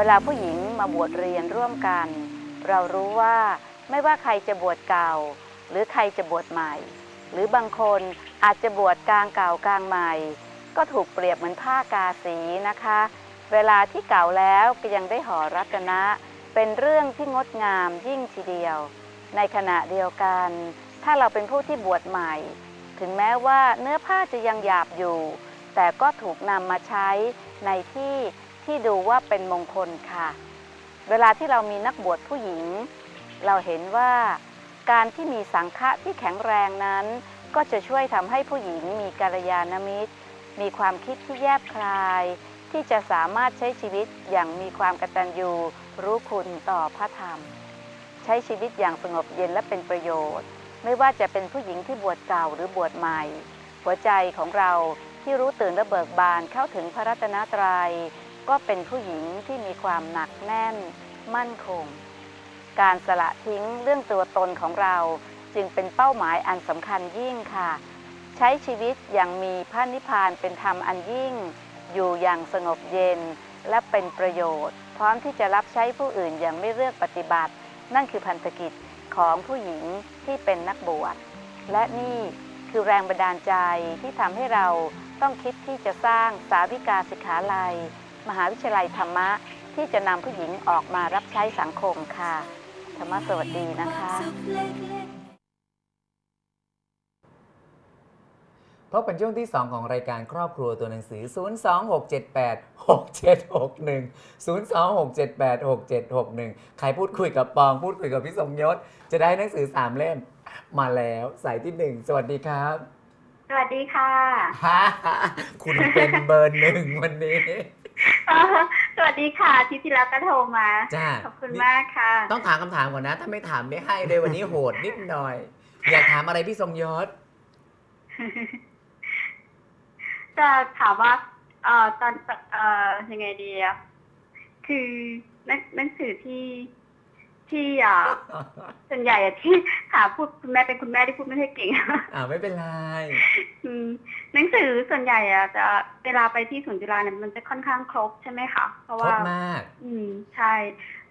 เวลาผู้หญิงมาบวชเรียนร่วมกัน เรารู้ว่าไม่ว่าใครจะบวชเก่า หรือใครจะบวชใหม่ หรือบางคนอาจจะบวชกลางเก่ากลางใหม่ ก็ถูกเปรียบเหมือนผ้ากาสีนะคะ เวลาที่เก่าแล้วก็ยังได้ห่อรัตนะ เป็นเรื่องที่งดงามยิ่งทีเดียว ในขณะเดียวกัน ถ้าเราเป็นผู้ที่บวชใหม่ ถึงแม้ว่าเนื้อผ้าจะยังหยาบอยู่ แต่ก็ถูกนำมาใช้ในที่ ที่ดูว่าเป็นมงคลค่ะ เวลาที่เรามีนักบวชผู้หญิง เราเห็นว่าการที่มีสังฆะที่แข็งแรงนั้น ก็จะช่วยทำให้ผู้หญิงมีกัลยาณมิตร มีความคิดที่แยบคลาย ที่จะสามารถใช้ชีวิตอย่างมีความกตัญญูรู้คุณต่อพระธรรม ใช้ชีวิตอย่างสงบเย็นและเป็นประโยชน์ ไม่ว่าจะเป็นผู้หญิงที่บวชเก่าหรือบวชใหม่ หัวใจของเราที่รู้ตื่นและเบิกบานเข้าถึงพระรัตนตรยัย ก็เป็นผู้หญิงที่มีความหนักแน่น มั่นคง การสละทิ้งเรื่องตัวตนของเราจึงเป็นเป้าหมายอันสำคัญยิ่งค่ะ ใช้ชีวิตอย่างมีพระนิพพานเป็นธรรมอันยิ่ง อยู่อย่างสงบเย็นและเป็นประโยชน์ พร้อมที่จะรับใช้ผู้อื่นอย่างไม่เลือกปฏิบัติ นั่นคือพันธกิจของผู้หญิงที่เป็นนักบวชและนี่คือแรงบันดาลใจที่ทำให้เราต้องคิดที่จะสร้างสาวิกาศิกขาลัย มหาวิทยาลัยธรรมะ ที่จะนำผู้หญิงออกมารับใช้สังคมค่ะ ธรรมะสวัสดีนะคะ พบกันช่วงที่ 2 ของรายการครอบครัวตัวหนังสือ 026786761 026786761 ใครพูดคุยกับปอง พูดคุยกับพี่สมยศ จะได้หนังสือ 3 เล่ม มาแล้วสายที่ 1 สวัสดีครับสวัสดีค่ะฮ่าคุณเป็นเบอร์หนึ่งวันนี้ สวัสดีค่ะอาที่ที่แล้วก็โทรมา จ้าขอบคุณมากค่ะ ต้องถามคำถามก่อนนะ ถ้าไม่ถามไม่ให้เลยวันนี้โหดนิดหน่อย อยากถามอะไรพี่สมยศ จะถามว่าเอ่อตอนเอ่อยังไงดีอะคือหนังหนังสือที่ ที่อ่าส่วนใหญ่อะที่ค่ะพูดคุณแม่เป็นคุณแม่ที่พูดไม่ค่อยเก่งอ่าไม่เป็นไรอืมหนังสือส่วนใหญ่อะจะเวลาไปที่ศูนย์จุฬาเนี่ยมันจะค่อนข้างครบใช่ไหมคะเพราะครว่าบมาก อืมใช่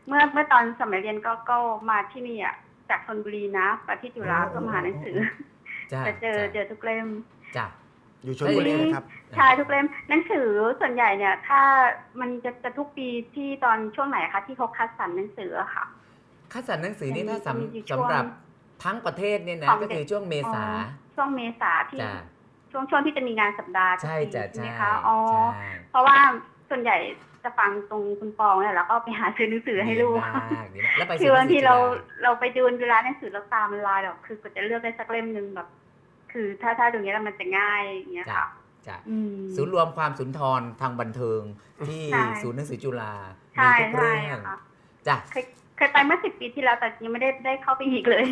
เมื่อเมื่อตอนสมัยเรียนก็ก็มาที่นี่อะจากธนบุรีนะมาที่จุฬาโอ้ก็มาหาหนังสือจ้าจะเจอเจอทุกเล่มจ้าอยู่ชลบุรีนะครับใช่ทุกเล่มหนังสือส่วนใหญ่เนี่ย ถ้ามันจะจะทุกปีที่ตอนช่วงไหนคะที่เขาคัดสรรหนังสืออะค่ะ คัดสรรหนังสือนี่ถ้าจะมีอยู่สำช่วงสำหรับทั้งประเทศเนี่ยนะของก็คือช่วงเมษาอ๋อช่วงเมษาที่จ้าช่วงช่วงที่จะมีงานสัปดาห์ทุกใช่ปีจ้ะใช่ไหมใช่คะอ๋อใช่เพราะว่าส่วนใหญ่จะฟังตรงคุณปองเนี่ยแล้วก็ไปหาซื้อหนังสือให้ลูกดีมากดีมากแล้วไปคือบางทีเราศูนย์หนังสือจุฬเราไปดูเวลาหนังสือเราตามมันลายหรอกคือกว่าจะเลือกได้สักเล่มหนึ่งแบบ คือถ้าถ้าดูอย่างเงี้ยแล้วมันจะง่ายอย่างเงี้ยจ้ะค่ะจ้ะอืมศูนย์รวมความสุนทรทางบันเทิงที่ใช่ศูนย์หนังสือจุฬาใช่มีทุกใช่เรื่องค่ะจ้ะ เคยเคยไปเมื่อสิบปีที่แล้วแต่ยังไม่ได้ได้เข้าไปอีกเลย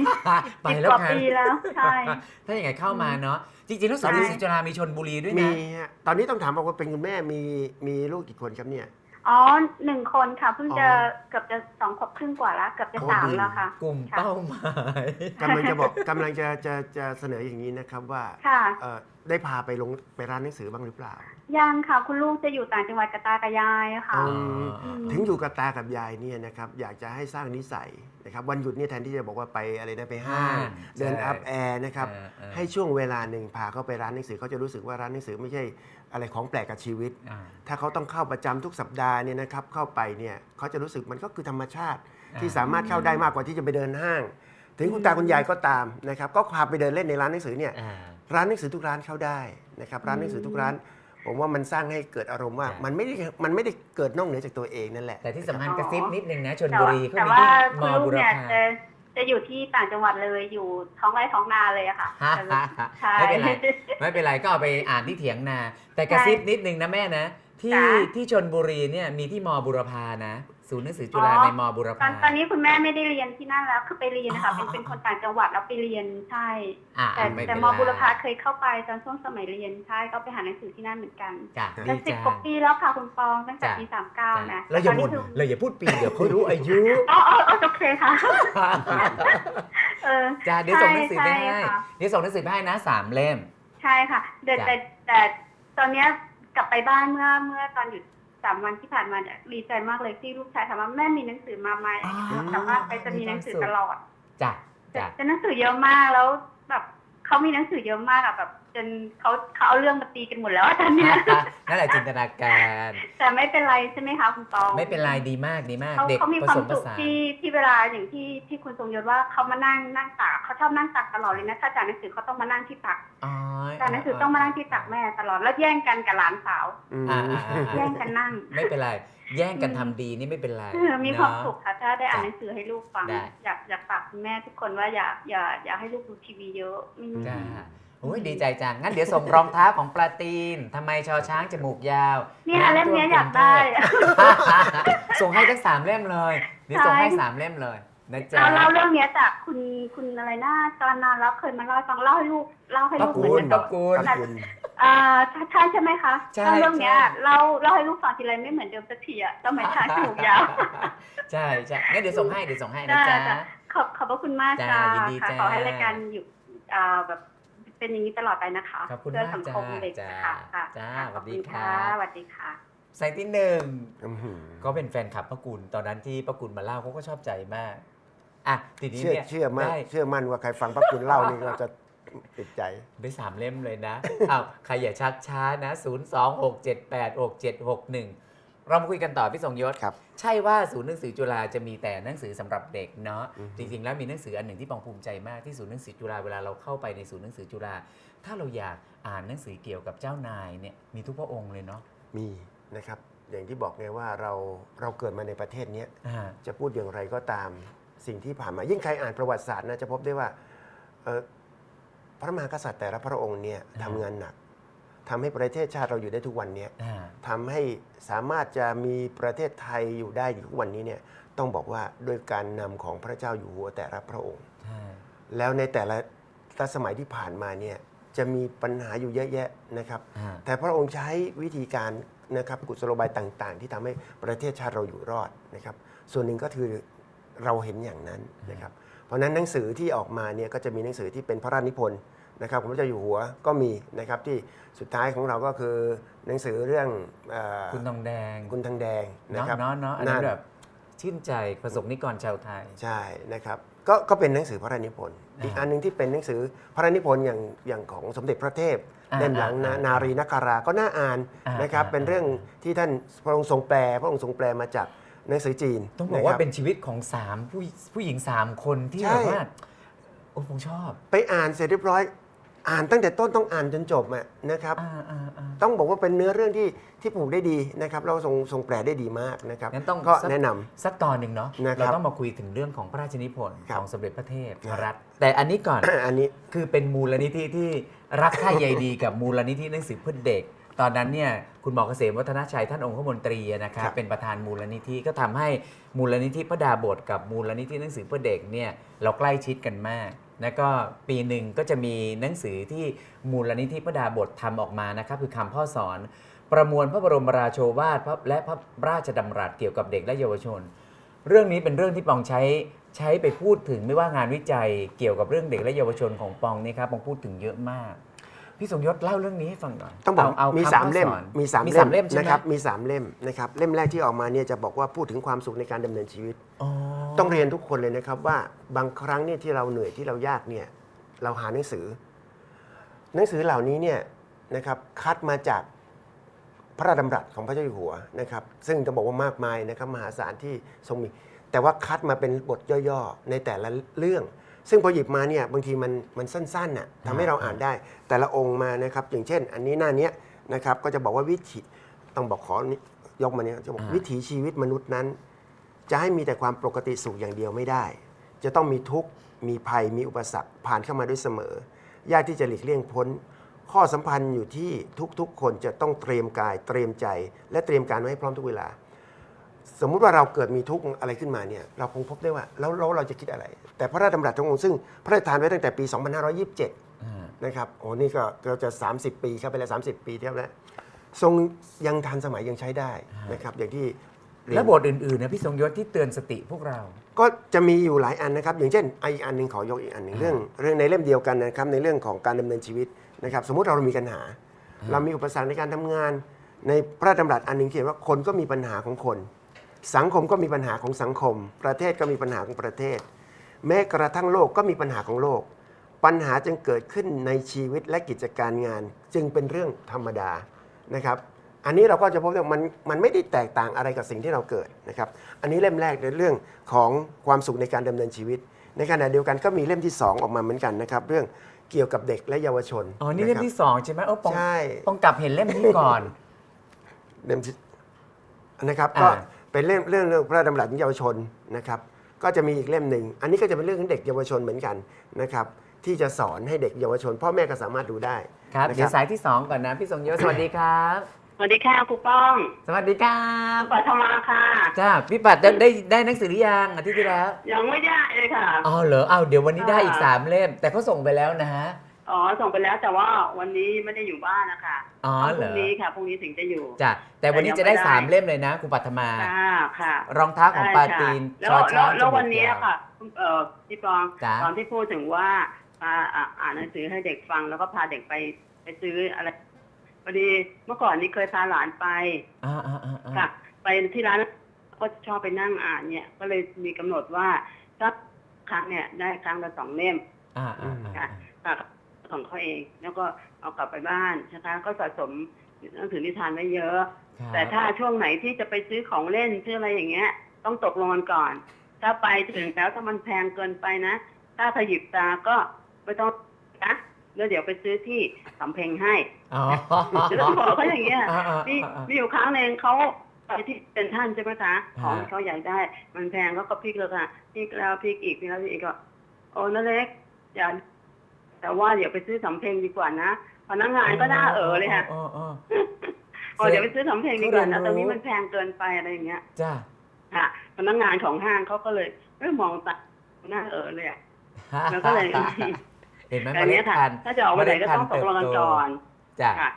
ไปสิบแล้วกว่าค่ะปีแล้วใช่ถ้าอย่างไงเข้ามาเนาะจริงๆแล้วศูนย์หนังสือจุฬามีชนบุรีด้วยมีนะฮะตอนนี้ต้องถามบอกว่าเป็นคุณแม่มีมีลูกกี่คนครับเนี่ยอ๋อหนึ่งคนค่ะเพิ่งจะอ๋อเกือบจะสองขวบครึ่งกว่าแล้วเกือบจะโอ้สามดีแล้วค่ะ กลุ่มค่ะเป้าหมายกำลังจะบอกกำลังจะจะจะเสนออย่างนี้นะครับว่าค่ะเอ่อ ได้พาไปลงไปร้านหนังสือบ้างหรือเปล่า ยังค่ะคุณลูกจะอยู่ต่างจังหวัดกับตากับยายอะค่ะอ๋ออ๋อถึงอยู่กับตากับยายเนี่ยนะครับอยากจะให้สร้างนิสัยนะครับวันหยุดเนี่ยแทนที่จะบอกว่าไปอะไรนะไปห้างห้างเดินใช่ อัพแอร์นะครับเออเออให้ช่วงเวลาหนึ่งพาเขาไปร้านหนังสือเขาจะรู้สึกว่าร้านหนังสือไม่ใช่อะไรของแปลกกับชีวิต อ่า ถ้าเขาต้องเข้าประจำทุกสัปดาห์เนี่ยนะครับเข้าไปเนี่ยเขาจะรู้สึกมันก็คือธรรมชาติ อ่า ที่สามารถเข้าได้มากกว่าที่จะไปเดินห้าง ถึงคุณตาคุณยายก็ตามนะครับก็พาไปเดินเล่นในร้านหนังสือเนี่ย อ่า ร้านหนังสือทุกร้านเข้าได้นะครับร้านหนังสือทุกร้าน ผมว่ามันสร้างให้เกิดอารมณ์ว่าใช่มันไม่ได้มันไม่ได้เกิดนอกเหนือจากตัวเองนั่นแหละ แต่ที่สำคัญอ๋อกระซิบนิดนึงนะชนแต่บุว่ารีเขาแต่มีว่าที่มคุณอลูบุกรเนี่ยพา จะจะอยู่ที่ต่างจังหวัดเลยอยู่ท้องไร่ท้องนาเลยอะค่ะฮ่าฮ่าฮ่าใช่ ไม่เป็นไร ไม่เป็นไรก็เอาไปอ่านที่เถียงนา แต่กระซิบนิดนึงนะแม่นะ ที่จ้ะ ที่ชนบุรีเนี่ยมีที่มอบุรพานะ ศูนย์หนังสือจุฬาอ๋อในมอบุรตอพานตอนนี้คุณแม่ไม่ได้เรียนที่นั่นแล้ว คือไปเรียนนะคะอ๋เป็อนเป็นคนต่างจังหวัดแล้วไปเรียนใช่อ่าแต่ไม่แต่เป็นมไรบุรพาเคยเข้าไปตอนช่วงสมัยเรียนใช่ก็ไปหาหนังสือที่นั่นเหมือนกันจ้ะแต่ดีสิบจักว่างปีแล้วค่ะคุณปองตั้งแต่จ้ะปีสามเก้าจ้ะนะเราอย่าตนพูนี้ดคือเราอย่าพูดปีเดี๋ยวเขารู้อายุอ๋ออ๋ออ๋อโอเคค่ะเออจ้ะเดี๋ยวส่งหนังสือไปใช่ให้ค่ะเดี๋ยวส่งหนังสือไปให้นะสามเล่ม ใช่ค่ะแต่จ้ะแต่แต่ตอนเนี้ยกลับไปบ้านเมื่อเมื่อตอนหยุด สามวันที่ผ่านมาเนี่ยดีใจมากเลยที่ลูกชายถามว่าแม่มีหนังสือมาไหมอ๋อแต่ว่าไปจะมีหนังสือตลอดจ้ะแต่จ้ะแต่หนังสือเยอะมากแล้วแบบเขามีหนังสือเยอะมากอะแบบ จนเขาเขาเอาเรื่องมาตีกันหมดแล้วอะตอนเนี้ยนั่นแหละจินตนาการ แต่ไม่เป็นไรใช่ไหมคะคุณตองไม่เป็นไรดีมากดีมาก เขาเด็กเขามีผความสมผสุขสานที่ที่เวลาอย่างที่ที่คุณทรงยศว่าเขามานั่งนั่งตักเขาชอบนั่งตักตลอดเลยนะถ้าจานหนังสือเขาต้องมานั่งที่ตักอ๋อจานหนังสือต้องมานั่งที่ตักแม่ตลอดแล้วแย่งกันกับหลานสาวอืมอ่าอ่าอ่าแย่งกันนั่งไม่เป็นไร แย่งกันทำดีนี่ไม่เป็นไรเออมีความเนอะสุขค่ะถ้าได้อ่านจ้ะหนังสือให้ลูกฟัง ได้ อยากอยากฝากคุณแม่ทุกคนว่าอย่าอย่าอย่าให้ลูกดูทีวีเยอะอืมจ้าโอ้ยดีใจจัง งั้นเดี๋ยวส่งรองเท้าของปลาตีนทำไมชอช้างจมูกยาวเนี่ยอันเล่มเนี้ยอยากได้ ส่งให้ทั้งสามเล่มเลย เดี๋ยวส่งให้ใช่สามเล่มเลยนะจ๊ะเราเล่าเรื่องเนี้ยจากคุณคุณอะไรนะตอนนานแล้วเคยมาเล่าให้ฟังเล่าให้ลูกเล่าให้ป้าลูกเหมืกูอลนกันป้ากูลขอบคุณอ่าใช่ใช่ใช่ไหมคะใช่เล่าเรื่องเนี้ยใช่เล่าเล่าให้ลูกฟังทีไรไม่เหมือนเดิมสักทีอะต้องมาช้างจมูกยาว ใช่ใช่งั้นเดี๋ยวส่งให้เดี๋ยวส่งให้นะได้จ๊ะจ้ะขอบขอบพระคุณมากจ้าค่ะยินดีค่ะจ้าขอให้รายการอยู่อ่าแบบ เป็นอย่างนี้ตลอดไปนะคะขอบคุณเพื่อมากสังคมจ้าเด็กจ้าค่ะค่ะจ้าค่ะสวัสดีขอณครับสวัสดีค่ะใส่ที่หนึ่งอื้อหือก็เป็นแฟนคลับป้ากุลตอนนั้นที่ป้ากุลมาเล่าเขาก็ชอบใจมากอะทีนี้เชื่อเนี่ยเชื่อมั่นได้เชื่อมั่นว่าใครฟังพระคุณเล่านี่ก็จะติดใจได้สามเล่มเลยนะอ้าวใครอย่าชักช้านะ 0 2 6 7 8 6 7 6 1 เรามาคุยกันต่อพี่ทรงยศครับใช่ว่าศูนย์หนังสือจุฬาจะมีแต่หนังสือสำหรับเด็กเนาะอือฮึจริงๆ แล้วมีหนังสืออันหนึ่งที่ปองภูมิใจมากที่ศูนย์หนังสือจุฬาเวลาเราเข้าไปในศูนย์หนังสือจุฬาถ้าเราอยากอ่านหนังสือเกี่ยวกับเจ้านายเนี่ยมีทุกพระองค์เลยเนาะมีนะครับอย่างที่บอกไงว่าเราเราเกิดมาในประเทศเนี้ยอ่าจะพูดอย่างไรก็ตามสิ่งที่ผ่านมา ยิ่งใครอ่านประวัติศาสตร์นะจะพบได้ว่าเอ่อพระมหากษัตริย์แต่ละพระองค์เนี่ยอ่าทำงานหนัก ทำให้ประเทศชาติเราอยู่ได้ทุกวันเนี้ยอ่าทำให้สามารถจะมีประเทศไทยอยู่ได้อยู่ทุกวันนี้เนี่ยต้องบอกว่าโดยการนำของพระเจ้าอยู่หัวแต่ละพระองค์ใช่แล้วในแต่ละรัชสมัยที่ผ่านมาเนี่ยจะมีปัญหาอยู่เยอะแยะนะครับอ่าแต่พระองค์ใช้วิธีการนะครับกุศโลบายต่าง ๆ ที่ทำให้ประเทศชาติเราอยู่รอดนะครับ ส่วนหนึ่งก็คือเราเห็นอย่างนั้นนะครับ เพราะฉะนั้นหนังสือที่ออกมาเนี่ยก็จะมีหนังสือที่เป็นพระราชนิพนธ์ นะครับของพระเจ้าอยู่หัวก็มีนะครับที่สุดท้ายของเราก็คือหนังสือเรื่องเออคุณทองแดงคุณทางแดงนะเนาะครับเนาะเนาะอันนั้นนั่นแบบชื่นใจประสบนิกรชาวไทยใช่นะครับก็ก็เป็นหนังสือพระราชนิพนธ์อ่าอีกอันหนึงที่เป็นหนังสือพระราชนิพนธ์อย่างอย่างของสมเด็จพระเทพอ่าเล่มหลังนะอ่านารีนักการาก็น่าอ่านอ่านนะครับอ่าเป็นเรื่องที่ท่านพระองค์ทรงแปล พระองค์ทรงแปลมาจากหนังสือจีน ต้องบอกว่าะครัเป็นชีวิตของสามผู้ผู้หญิงสามคนที่ใช่แบบว่าโอ้ผมชอบ ไปอ่านเสร็จเรียบร้อย อ่านตั้งแต่ต้นต้องอ่านจนจบอะนะครับ อ่าอ่าอ่า ต้องบอกว่าเป็นเนื้อเรื่องที่ที่ผูกได้ดีนะครับ เราทรงทรงแปลได้ดีมากนะครับ งั้นต้องก็สัก แนะนำ สักตอนหนึ่งเนาะนะครับเราต้องมาคุยถึงเรื่องของพระราชนิพนธ์ครับของสมเด็จพระเทพครับ รัตน์แต่อันนี้ก่อน อันนี้ คือเป็นมูลนิธิที่รักใคร่ใยดีกับมูลนิธิหนังสือเพื่อเด็ก ตอนนั้นเนี่ยคุณหมอเกษมวัฒนชัยท่านองคมนตรีนะครับครับเป็นประธานมูลนิธิก็ทำให้มูลนิธิพระดาบทกับมูลนิธิหนังสือเพื่อเด็กเนี่ยเราใกล้ชิดกันมาก แล้วก็ปีหนึ่งก็จะมีหนังสือที่มูลนิธิพระดาบททำออกมานะครับคือคำพ่อสอน ประมวลพระบรมราโชวาทพระและพระราชดำรัสเกี่ยวกับเด็กและเยาวชน เรื่องนี้เป็นเรื่องที่ปองใช้ใช้ไปพูดถึงไม่ว่างานวิจัยเกี่ยวกับเรื่องเด็กและเยาวชนของปองนี่ครับปองพูดถึงเยอะมากพี่สมยศเล่าเรื่องนี้ให้ฟังหน่อยต้องบอกเามีคำสามเล่มข้ออนมีสามมีเล่สามเล่มใช่ไหมนะครับมีสามเล่มนะครับเล่มแรกที่ออกมาเนี่ยจะบอกว่าพูดถึงความสุขในการดำเนินชีวิตอ๋อ ต้องเรียนทุกคนเลยนะครับว่าบางครั้งเนี่ยที่เราเหนื่อยที่เรายากเนี่ยเราหาหนังสือ หนังสือเหล่านี้เนี่ยนะครับคัดมาจากพระราชดำรัสของพระเจ้าอยู่หัวนะครับ ซึ่งจะบอกว่ามากมายนะครับมหาศาลที่ทรงมี แต่ว่าคัดมาเป็นบทย่อๆ ในแต่ละเรื่อง ซึ่งพอหยิบมาเนี่ยบางทีมันมันสั้นๆน่ะทำให้เราอ่านได้ แต่ละองค์มานะครับ อย่างเช่น อันนี้หน้าเนี้ยนะครับก็จะบอกว่าวิถีต้องบอกขอยกมาเนี่ยจะบอกวิถีชีวิตมนุษย์นั้น จะให้มีแต่ความปกติสุขอย่างเดียวไม่ได้ จะต้องมีทุกข์ มีภัย มีอุปสรรคผ่านเข้ามาด้วยเสมอ ยากที่จะหลีกเลี่ยงพ้น ข้อสัมพันธ์อยู่ที่ทุกๆ คนจะต้องเตรียมกาย เตรียมใจ และเตรียมการไว้ให้พร้อมทุกเวลา สมมุติว่าเราเกิดมีทุกข์อะไรขึ้นมาเนี่ย เราคงพบได้ว่าแล้วแล้วเราจะคิดอะไร แต่พระราชดำรัสขององค์ซึ่งพระราชทานไว้ตั้งแต่ปี 2527 นะครับ โอ้นี่ก็ก็จะ 30 ปีเข้าไปแล้ว30 ปีเทียบแล้วทรงยังทันสมัยยังใช้ได้นะครับอย่างที่ แล้วบทอื่นๆนะพี่สมยศที่เตือนสติพวกเรา ก็จะมีอยู่หลายอันนะครับ อย่างเช่นอีกอันหนึ่งขอยกอีกอันหนึ่งเรื่อง เรื่องในเล่มเดียวกันนะครับในเรื่องของการดำเนินชีวิตนะครับ สมมุติเรามีปัญหา เรามีอุปสรรคในการทำงาน ในพระราชดำรัสอันหนึ่งเขียนว่าคนก็มีปัญหาของคน สังคมก็มีปัญหาของสังคม ประเทศก็มีปัญหาของประเทศ แม้กระทั่งโลกก็มีปัญหาของโลก ปัญหาจึงเกิดขึ้นในชีวิตและกิจการงาน จึงเป็นเรื่องธรรมดานะครับ อันนี้เราก็จะพบว่ามันมันไม่ได้แตกต่างอะไรกับสิ่งที่เราเกิดนะครับ อันนี้เล่มแรกในเรื่องของความสุขในการดำเนินชีวิต ในขณะเดียวกันก็มีเล่มที่ 2 ออกมาเหมือนกันนะครับ เรื่องเกี่ยวกับเด็กและเยาวชนอ๋อนี่เล่มะครับที่สองใช่ไหมโอ้ปองใช่ปองกลับเห็นเล่มนี้ก่อนเล่มที่นะครับอ่าก็เป็นเรื่องเรื่องเรื่องพระราชดำรัสของเยาวชนนะครับ ก็จะมีอีกเล่มหนึ่งอันนี้ก็จะเป็นเรื่องของเด็กเยาวชนเหมือนกันนะครับที่จะสอนให้เด็กเยาวชน พ่อแม่ก็สามารถดูได้ครับนะเดี๋ยวสายที่สองก่อนนะ พี่ทรงยศสวัสดีครับ สวัสดีค่ะครูป้องสวัสดีครับปัทมาค่ะ จ้าพี่ปัดได้ได้ได้หนังสือหรือยังอาทิตย์ที่แล้วยังไม่ได้เลยค่ะ อ๋อเหรอเอาเดี๋ยววันนี้ได้อีกค่ะสามเล่ม แต่เขาส่งไปแล้วนะฮะ อ๋อส่งไปแล้วแต่ว่าวันนี้ไม่ได้อยู่บ้านนะคะอ๋อพเหรรุ่องนี้ค่ะพรุ่งนี้ถึงจะอยู่ จ้ะแต่วันนี้จะได้สามเล่มเลยนะคุณปัทมา ค่ะค่ะ รองเท้าของปาตีนใช่ชอค่ะช้างแล้วแล้วแล้วจมูกวันนี้ยาว ค่ะเอ่อพี่ปองจ้ะตอนที่พูดถึงว่าอ่าอ่าอ่านหนังสือให้เด็กฟังแล้วก็พาเด็กไปไปซื้ออะไร พอดีเมื่อก่อนนี้เคยพาหลานไปอ่าอ่าอ่าอ่าค่ะ ไปที่ร้านก็ชอบไปนั่งอ่านเนี่ย ก็เลยมีกำหนดว่าสักครั้งเนี่ย ได้ครั้งละสองเล่ม อ่าอ่าอ่า ค่ะ ค่ะของเขาเอง แล้วก็เอากลับไปบ้านนะคะ ก็สะสมหนังสือนิทานไว้เยอะ ครับแต่ถ้าช่วงไหนที่จะไปซื้อของเล่นซื้ออะไรอย่างเงี้ย ต้องตกลงกันก่อน ถ้าไปถึงแล้วถ้ามันแพงเกินไปนะ ถ้าขยิบตาก็ไม่ต้องนะ แล้วเดี๋ยวไปซื้อที่สำเพ็งให้อ๋อจะต้องบอกเขาอย่างเงี้ยอ่าอ่ามีอ่ามีอยู่ครั้งหนึ่งเขาไปที่เป็นท่านใช่ไหมคะฮะของที่เขาอยากได้ มันแพงเขาก็พลิกเลยค่ะพลิกแล้วพลิกอีกพลิกแล้วพลิกอีกก็โอ้นั่นเล็กอย่าแต่ว่าเดี๋ยวไปซื้อสำเพ็งดีกว่านะพนักงานก็น่าเออเลยค่ะอ๋ออ๋อโอ้เดี๋ยวไปซื้อสำเพ็งดีกว่านะเขาเรียนรู้ตรงนี้มันแพงเกินไปอะไรอย่างเงี้ยจ้าค่ะพนักงานของห้างเขาก็เลยเอ้ยมองตาหน้าเออเลยอะแล้วก็เลย เห็นไหมแต่เมเนี้ล็ยดค่ะพันธุ์ถ้าจะออกไปไหนก็ต้องตกลงกันก่อนจ้ะค่ะ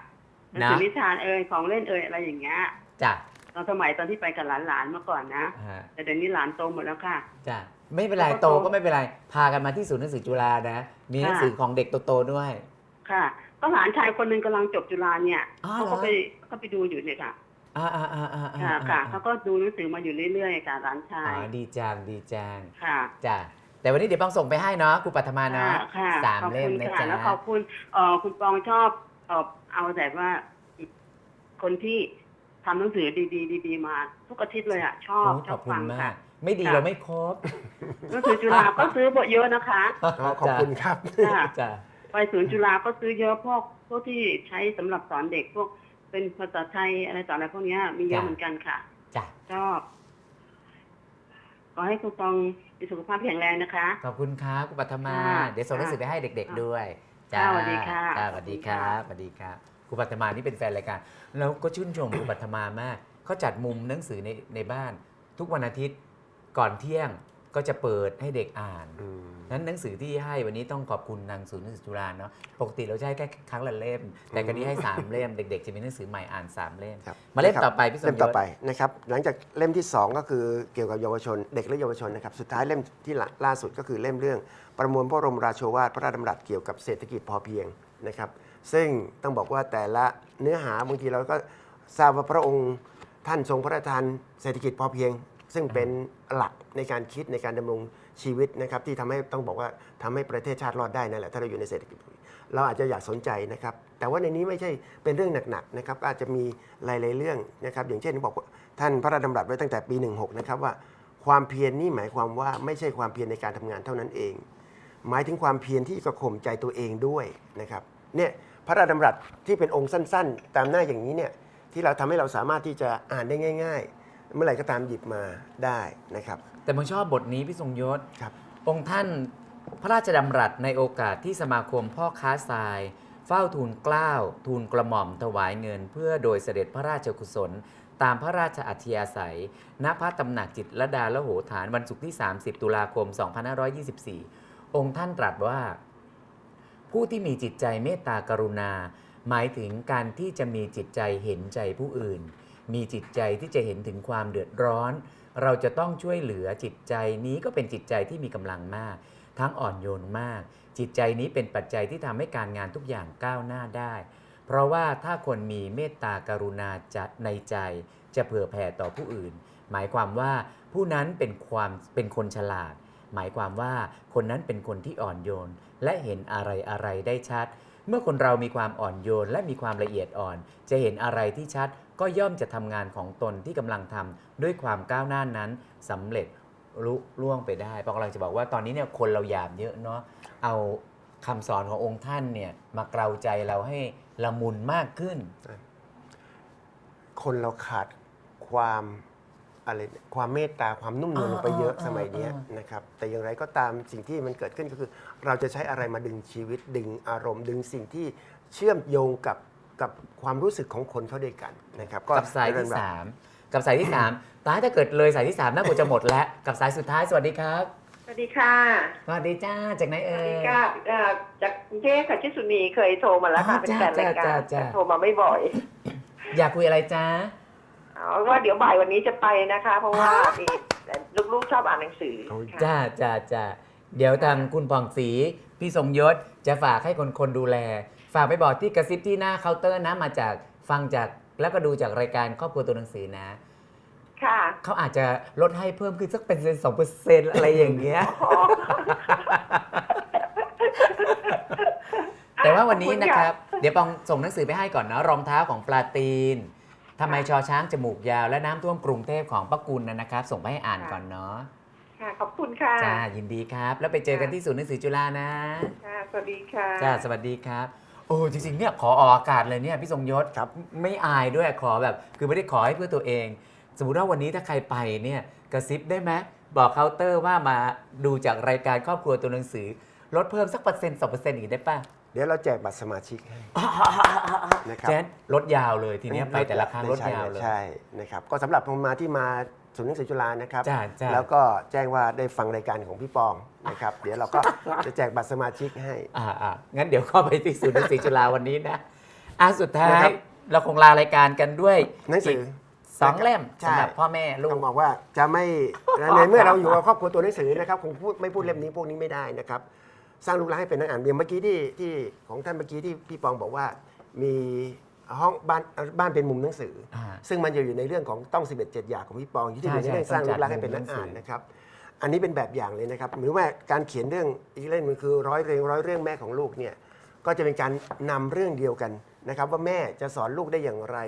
หนังนะสือนิทานเอ่ยของเล่นเอ่ยอะไรอย่างเงี้ยจ้ะตอนสมัยตอนที่ไปกับหลานๆเมื่อก่อนนะฮะแต่เดี๋ยวนี้หลานโตหมดแล้วค่ะจ้ะไม่เป็นไรแล้วก็โตก็ไม่เป็นไรพากันมาที่ศูนย์หนังสือจุฬานะ มีหนังค่ะสือของเด็กโตๆด้วย ค่ะ ก็หลานชายคนหนึ่งกำลังจบจุฬาเนี่ยอ๋อเขาเหรก็อไปเขาไปดูอยู่เนี่ยค่ะอ่าอ่าอ่าอ่าอ่าค่ะอ่าค่ะเขาก็ดูหนังสือมาอยู่เรื่อยๆค่ะหลานชาอ๋อยดีจังดีจังค่ะจ้ะ แต่วันนี้เดี๋ยวปังส่งไปให้เนาะครูปัทมาเนาะค่ะค่ะสามขอบเล่มคุณนะค่ะจ๊ะแล้วขอบคุณเอ่อคุณปองชอบเอ่อเอาแต่ว่า คนที่ทำหนังสือดีๆดีๆมา ทุกอาทิตย์เลยอะ ชอบโอ้ชขออบบคุฟัณงมาค่ะกไม่ดีค่ะเราไม่ครบหนังสือจุฬาก็ซื้อบทเยอะนะคะอ๋อขอบคุณครับค่ะจ้ะไปศูนย์จุฬาก็ซื้อเยอะพวกพวกที่ใช้สำหรับสอนเด็กพวกเป็นภาษาไทยอะไรต่ออะไรพวกเนี้ยมีเยอะเหมือนกันค่ะจ้ะชอบข อให้คุณปองมีสุขภาพแข็งแรงนะคะ ขอบคุณครับครูปัทมา ค่ะเดี๋ยวส่งหนังสือไปให้เด็ก ๆด้วยค่ะสวัสดีค่ะจ้าสวัสดีครับสวัสดีครับครูปัทมานี่เป็นแฟนรายการ แล้วก็ชื่นชมครูปัทมามากเขาจัดมุมหนังสือในในบ้าน ทุกวันอาทิตย์ก่อนเที่ยง ก็จะเปิดให้เด็กอ่านอืมนั้นหนังสือที่ให้วันนี้ต้องขอบคุณนางศูนย์หนังสือจุฬาเนาะปกติเราจะให้แค่ครั้งละเล่ม แต่ครั้นี้ให้ 3 เล่มเด็ก ๆ จะมีหนังสือใหม่อ่าน 3 เล่มครับมาเล่มนะครับต่อไปพี่สมยศเล่มต่อไปนะครับหลังจากเล่มที่ 2 ก็คือเกี่ยวกับเยาวชน เด็กและเยาวชนนะครับสุดท้ายเล่มที่ล่าล่าสุดก็คือเล่มเรื่อง ประมวลพระบรมราโชวาทพระราชดำรัสเกี่ยวกับเศรษฐกิจพอเพียงนะครับซึ่งต้องบอกว่าแต่ละเนื้อหาบางทีเราก็ทราบว่าพระองค์ท่านทรงพระราชทานเศรษฐกิจพอเพียง ซึ่งเป็นหลักในการคิดในการดำรงชีวิตนะครับที่ทำให้ต้องบอกว่าทำให้ประเทศชาติรอดได้นั่นแหละถ้าเราอยู่ในเศรษฐกิจเพียเราอาจจะอยากสนใจนะครับ แต่ว่าในนี้ไม่ใช่เป็นเรื่องหนักๆนะครับอาจจะมีหลายๆเรื่องนะครับ อย่างเช่นบอกว่าท่านพระราชดำรัสไว้ตั้งแต่ปี 16 นะครับว่าความเพียรนี่หมายความว่าไม่ใช่ความเพียรในการทำงานเท่านั้นเอง หมายถึงความเพียรที่จะข่มใจตัวเองด้วยนะครับเนี่ยพระราชดำรัสที่เป็นองค์สั้น ๆ ตามหน้าอย่างนี้เนี่ยที่เราทำให้เราสามารถที่จะอ่านได้ง่าย ๆ เมื่อไหร่ก็ตามหยิบมาได้นะครับ แต่ผมชอบบทนี้พี่ทรงยศครับ องค์ท่านพระราชดำรัสในโอกาสที่สมาคมพ่อค้าทราย เฝ้าทูลเกล้าทูลกระหม่อมถวายเงิน เพื่อโดยเสด็จพระราชกุศล ตามพระราชอัธยาศัย ณพระตำหนักจิตรลดาละโหฐานวันศุกร์ที่ 30 ตุลาคม 2524 องค์ท่านตรัสว่า ผู้ที่มีจิตใจเมตตากรุณา หมายถึงการที่จะมีจิตใจเห็นใจผู้อื่น มีจิตใจที่จะเห็นถึงความเดือดร้อน เราจะต้องช่วยเหลือจิตใจนี้ก็เป็นจิตใจที่มีกำลังมาก ทั้งอ่อนโยนมาก จิตใจนี้เป็นปัจจัยที่ทำให้การงานทุกอย่างก้าวหน้าได้ เพราะว่าถ้าคนมีเมตตากรุณาจะในใจ จะเผื่อแผ่ต่อผู้อื่น หมายความว่าผู้นั้นเป็นความเป็นคนฉลาด หมายความว่าคนนั้นเป็นคนที่อ่อนโยน และเห็นอะไรอะไรได้ชัด เมื่อคนเรามีความอ่อนโยนและมีความละเอียดอ่อน จะเห็นอะไรที่ชัดก็ย่อมจะทำงานของตนที่กำลังทำด้วยความก้าวหน้านั้นสำเร็จลุล่วงไปได้ปองกำลังจะบอกว่าตอนนี้เนี่ยคนเราหยาบเยอะเนาะเอาคำสอนขององค์ท่านเนี่ยมาเกลาใจเราให้ละมุนมากขึ้น คนเราขาดความ อะไรความเมตตาความนุ่มนวลลงไปเยอะอ่าสมัยเนี้ยอ่านะครับแต่อย่างไรก็ตามสิ่งที่มันเกิดขึ้นก็คือ เราจะใช้อะไรมาดึงชีวิตดึงอารมณ์ ดึงสิ่งที่เชื่อมโยงกับกับความรู้สึกของคนเข้าด้วยกันนะครับกับสายเรื่ที่องรว สามกับสายที่สามตายถ้าเกิดเลยสายที่สามน่ากลัวจะหมดแล้ว กับสายสุดท้ายสวัสดีครับสวัสดีค่ะสวัสดีจ้าจากไหนสเอ่วัสดียค่ะเอ่อจากกรุงเทพค่ะชื่อสุนีเคยโทรมาแล้วค่ะอ๋อเป็นแฟนรายการจ้าจ้าจ้า แต่โทรมาไม่บ่อย อยากคุยอะไรจ้า เอาว่าเดี๋ยวบ่ายวันนี้จะไปนะคะ เพราะว่ามีลูกๆชอบอ่านหนังสือโอ้ยค่ะจ้าจ้าจ้าเดี๋ยวทางคุณผ่องศรีพี่สมยศจะฝากให้คนคนดูแล ฝากไปบอกที่กระซิบที่หน้าเคาน์เตอร์นะมาจากฟังจากแล้วก็ดูจากรายการครอบครัวตัวหนังสือนะ ค่ะเขาอาจจะลดให้เพิ่มขึ้นสักเป็นสองเปอร์เซ็นต์อะไรอย่างเงี้ย แต่ว่าวันนี้นะครับ เดี๋ยวปองส่งหนังสือไปให้ก่อนนะรองเท้าของปลาตีน ทำไมชอช้างจมูกยาวและน้ำท่วมกรุงเทพของป้ากุลนะนะครับ ส่งไปให้อ่านก่อนเนาะค่ะขอบคุณค่ะจ้ายินดีครับ แล้วไปเจอกันที่ศูนย์หนังสือจุฬานะค่ะสวัสดีค่ะจ้าสวัสดีครับโอ้จริงๆเนี่ยขอออกอากาศเลยเนี่ยพี่ทรงยศครับไม่อายด้วยขอแบบ คือไม่ได้ขอให้เพื่อตัวเอง สมมติว่าวันนี้ถ้าใครไปเนี่ยกระซิบได้ไหมบอกเคาน์เตอร์ว่ามาดูจากรายการครอบครัวตัวหนังสือ ลดเพิ่มสักเปอร์เซ็นต์สองเปอร์เซ็นต์อีกได้ป่ะ เดี๋ยวเราแจกบัตรสมาชิกให้นะครับ แจนลดยาวเลยทีเนี้ยไปแต่ละครั้งลดยาวเลย ใช่นะครับก็สำหรับผมมาที่มาศูนย์หนังสือจุฬานะครับ จ้าจ้าแล้วก็แจ้งว่าได้ฟังรายการของพี่ปองนะครับ เดี๋ยวเราก็จะแจกบัตรสมาชิกให้ อ่าอ่างั้นเดี๋ยวเข้าไปที่ศูนย์หนังสือจุฬาวันนี้นะอะสุดท้านะคยรับเราคงลารายการกันด้วยหนังสือกสองเล่มใช่ สำหรับพ่อแม่ลูต้อกงบอกว่าจะไม่ในเมื่อเราอยู่กับครอบครัวตัวหนังสือนะครับคงพูดไม่พูดเล่มนี้พวกนี้ไม่ได้นะครับ สร้างลูกหลานให้เป็นนักอ่านเบียงเมื่อกี้ที่ที่ของท่านเมื่อกี้ที่พี่ปองบอกว่ามีห้องบ้านบ้านเป็นมุมหนังสือ อ่า ซึ่งมันจะอยู่ในเรื่องของต้อง 11 7 อย่างของพี่ปองที่ใช่อยู่ในเรื่องใช่สร้างลูกหลานต้องจัดให้เป็นนักอ่านมุมหนังสือนะครับ อันนี้เป็นแบบอย่างเลยนะครับหรือว่าการเขียนเรื่องอีกเล่มหนึงคือร้อยเรียงร้อยเรื่องแม่ของลูกเนี่ยก็จะเป็นการนำเรื่องเดียวกันนะครับ ว่าแม่จะสอนลูกได้อย่างไร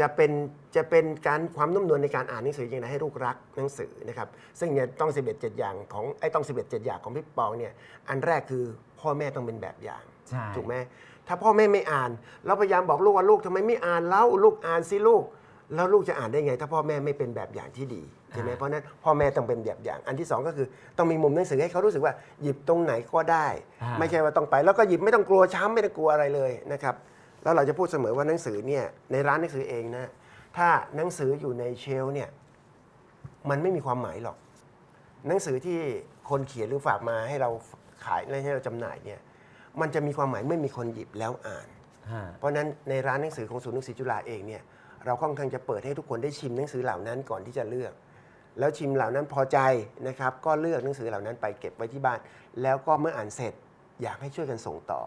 จะเป็นจะเป็นการความนุ่มนวลในการอ่านหนังสืออย่างไรให้ลูกรักหนังสือนะครับซึ่งเนี่ยต้อง 11 7 อย่างของไอ้ต้อง 11 7 อย่างของพี่ปองเนี่ยอันแรกคือพ่อแม่ต้องเป็นแบบอย่าง ใช่ ถูกไหมถ้าพ่อแม่ไม่อ่าน เราพยายามบอกลูกว่าลูกทำไมไม่อ่านแล้วลูกอ่านสิลูก แล้วลูกจะอ่านได้ไง ถ้าพ่อแม่ไม่เป็นแบบอย่างที่ดีใช่ไหมอ่าเพราะฉะนั้นพ่อแม่ต้องเป็นแบบอย่าง อันที่สองก็คือต้องมีมุมหนังสือให้เขารู้สึกว่าหยิบตรงไหนก็ได้ อ่า ไม่ใช่ว่าต้องไป แล้วก็หยิบไม่ต้องกลัวช้ำไม่ต้องกลัวอะไรเลยนะครับ แล้วเราจะพูดเสมอว่าหนังสือเนี่ยในร้านหนังสือเองนะถ้าหนังสืออยู่ในเชลฟ์เนี่ยมันไม่มีความหมายหรอก หนังสือที่คนเขียนหรือฝากมาให้เราขายและให้เราจำหน่ายเนี่ยมันจะมีความหมายเมื่อมีคนหยิบแล้วอ่านฮะเพราะฉะนั้นในร้านหนังสือของศูนย์หนังสือจุฬาเองเนี่ยเราค่อนข้างจะเปิดให้ทุกคนได้ชิมหนังสือเหล่านั้นก่อนที่จะเลือก แล้วชิมเหล่านั้นพอใจนะครับ ก็เลือกหนังสือเหล่านั้นไปเก็บไว้ที่บ้าน แล้วก็เมื่ออ่านเสร็จอยากให้ช่วยกันส่งต่อ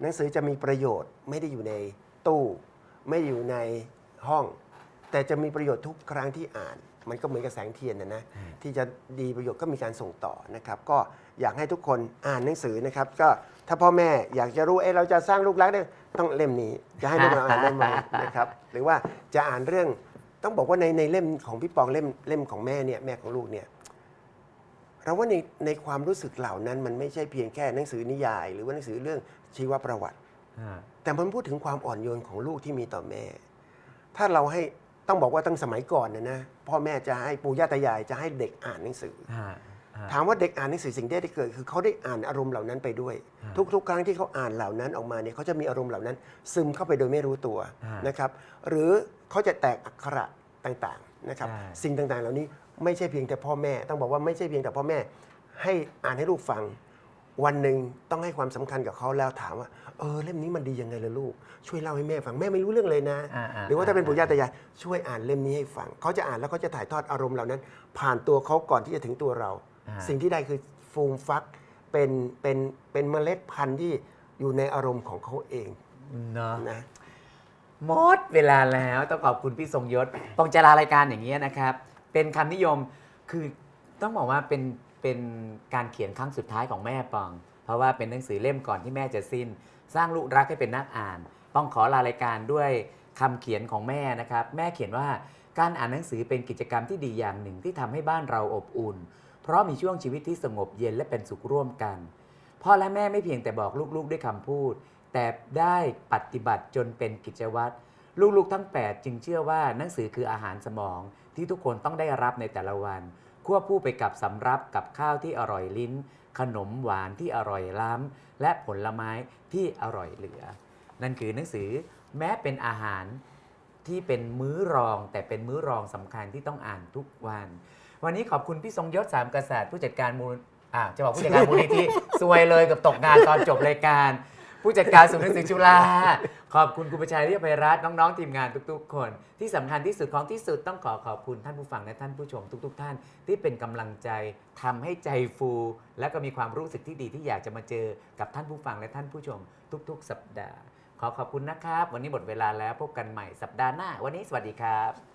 หนังสือจะมีประโยชน์ไม่ได้อยู่ในตู้ ไม่ได้อยู่ในห้อง แต่จะมีประโยชน์ทุกครั้งที่อ่าน มันก็เหมือนกับแสงเทียนนะนะที่จะดีประโยชน์ก็มีการส่งต่อนะครับก็อยากให้ทุกคนอ่านหนังสือนะครับ ก็ถ้าพ่อแม่อยากจะรู้เอ้เราจะสร้างลูกรักได้ต้องเล่มนี้จะให้ลูกเราอ่านได้ไหมนะครับหรือว่าจะอ่านเรื่องต้องบอกว่าในในเล่มของพี่ปองเล่มเล่มของแม่เนี่ยแม่ของลูกเนี่ย เราว่าในในความรู้สึกเหล่านั้นมันไม่ใช่เพียงแค่หนังสือนิยาย หรือว่าหนังสือเรื่องชีวประวัติฮะแต่มันพูดถึงความอ่อนโยนของลูกที่มีต่อแม่ ถ้าเราให้ต้องบอกว่าตั้งสมัยก่อนนะนะพ่อแม่จะให้ปู่ย่าตายายจะให้เด็กอ่านหนังสือฮะฮะถามว่าเด็กอ่านหนังสือสิ่งที่ได้เกิด คือเขาได้อ่านอารมณ์เหล่านั้นไปด้วยฮะทุกๆ ครั้งที่เขาอ่านเหล่านั้นออกมาเนี่ยเขาจะมีอารมณ์เหล่านั้น ซึมเข้าไปโดยไม่รู้ตัวฮะนะครับ หรือเขาจะแตกอักขระต่างๆนะครับใช่สิ่งต่างๆ เหล่านี้ ไม่ใช่เพียงแต่พ่อแม่ ต้องบอกว่าไม่ใช่เพียงแต่พ่อแม่ ให้อ่านให้ลูกฟัง วันหนึ่งต้องให้ความสำคัญกับเขาแล้วถามว่าเออเล่มนี้มันดียังไงล่ะลูก ช่วยเล่าให้แม่ฟังแม่ไม่รู้เรื่องเลยนะอ่าๆหรือว่าถ้าเป็นปู่ย่าตายายช่วยอ่านเล่มนี้ให้ฟังเขาจะอ่านแล้วเขาจะถ่ายทอดอารมณ์เหล่านั้น ผ่านตัวเขาก่อนที่จะถึงตัวเราอ่าสิ่งที่ได้คือฟูมฟักเป็นเป็นเป็นเมล็ดพันธุ์ที่อยู่ในอารมณ์ของเขาเองเนาะนะหมดเวลาแล้วต้องขอบคุณพี่ทรงยศปองจะลารายการอย่างนี้ยนะครับ เป็นคำนิยมคือต้องบอกว่าเป็นเป็นการเขียนครั้งสุดท้ายของแม่ปอง เพราะว่าเป็นหนังสือเล่มก่อนที่แม่จะสิ้น สร้างลูกรักให้เป็นนักอ่าน ต้องขอลารายการด้วยคำเขียนของแม่นะครับ แม่เขียนว่าการอ่านหนังสือเป็นกิจกรรมที่ดีอย่างหนึ่งที่ทำให้บ้านเราอบอุ่น เพราะมีช่วงชีวิตที่สงบเย็นและเป็นสุขร่วมกันพ่อและแม่ไม่เพียงแต่บอกลูกๆด้วยคำพูด แต่ได้ปฏิบัติจนเป็นกิจวัตรลูกๆทั้ง 8 จึงเชื่อว่าหนังสือคืออาหารสมอง ที่ทุกคนต้องได้รับในแต่ละวัน ควบคู่ไปกับสำรับกับข้าวที่อร่อยลิ้น ขนมหวานที่อร่อยล้ำ และผลไม้ที่อร่อยเหลือ นั่นคือหนังสือแม้เป็นอาหารที่เป็นมื้อรอง แต่เป็นมื้อรองสำคัญที่ต้องอ่านทุกวัน วันนี้ขอบคุณพี่ทรงยศสามกษัตริย์ผู้จัดการมูลอ่าจะบอกผู้จัดการมูลนิธิซวยเลยกับตกงานตอนจบรายการ ผู้จัดการศูนย์หนังสือจุฬาขอบคุณคุณประชัยเรียบไพรัตน์น้องๆทีมงานทุก ๆ คน ที่สำคัญที่สุดของที่สุดต้องขอขอบคุณท่านผู้ฟังและท่านผู้ชมทุก ๆ ท่าน ที่เป็นกำลังใจทำให้ใจฟู และก็มีความรู้สึกที่ดีที่อยากจะมาเจอกับท่านผู้ฟังและท่านผู้ชม ทุก ๆ สัปดาห์ ขอขอบคุณนะครับ วันนี้หมดเวลาแล้วพบกันใหม่สัปดาห์หน้า วันนี้สวัสดีครับ